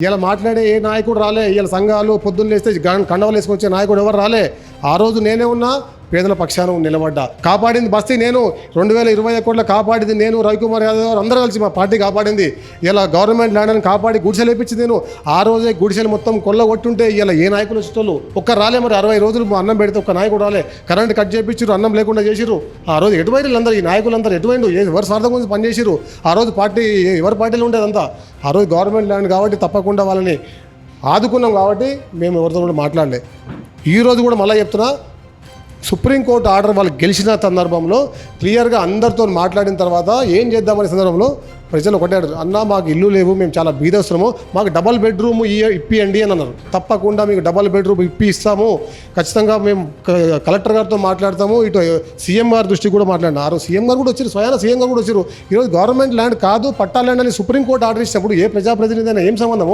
ఇలా మాట్లాడే ఏ నాయకుడు రాలే? ఇలా సంఘాలు పొద్దున్న లేస్తే కండవలు వేసుకొచ్చే నాయకుడు ఎవరు రాలే? ఆ రోజు నేనే ఉన్నా పేదల పక్షాన నిలబడ్డా. కాపాడింది బస్తీ నేను. రెండు వేల ఇరవై ఒకటిలో కాపాడింది నేను. రవికుమార్ యాదవ్ గారు అందరూ కలిసి మా పార్టీ కాపాడింది. ఇలా గవర్నమెంట్ ల్యాండ్ని కాపాడి గుడిసెలు వేపించింది నేను. ఆ రోజే గుడిసెలు మొత్తం కొల్ల కొట్టుంటే ఇలా ఏ నాయకులు వచ్చేటోళ్ళు? ఒక్క రాలే మరి అరవై రోజులు అన్నం పెడితే ఒక్క నాయకుడు రాలే. కరెంట్ కట్ చేయించారు అన్నం లేకుండా చేసిరు ఆ రోజు ఎటువైరు అందరూ ఈ నాయకులందరూ ఎటువైండు ఎవరు స్వార్థం గురించి పనిచేసిరు ఆ రోజు పార్టీ ఎవరి పార్టీలో ఉండేదంతా? ఆ రోజు గవర్నమెంట్ ల్యాండ్ కాబట్టి తప్పకుండా వాళ్ళని ఆదుకున్నాం కాబట్టి మేము ఎవరితో కూడా మాట్లాడలే. ఈ రోజు కూడా మళ్ళీ చెప్తున్నా సుప్రీంకోర్టు ఆర్డర్ వాళ్ళు గెలిచిన సందర్భంలో క్లియర్గా అందరితో మాట్లాడిన తర్వాత ఏం చేద్దామనే సందర్భంలో ప్రజలు ఒకటే అన్న మాకు ఇల్లు లేవు మేము చాలా బీదస్తున్నాము మాకు డబల్ బెడ్రూమ్ ఇప్పియండి అని అన్నారు. తప్పకుండా మీకు డబల్ బెడ్రూమ్ ఇప్పి ఇస్తాము. ఖచ్చితంగా మేము కలెక్టర్ గారితో మాట్లాడతాము. ఇటు సీఎం గారి దృష్టికి కూడా మాట్లాడినా. ఆ సీఎం గారు కూడా వచ్చారు స్వయాన సీఎం గారు కూడా వచ్చారు. ఈరోజు గవర్నమెంట్ ల్యాండ్ కాదు పట్టా ల్యాండ్ అని సుప్రీంకోర్టు ఆర్డర్ ఇచ్చినప్పుడు ఏ ప్రజాప్రతినిధి అయినా ఏం సంబంధము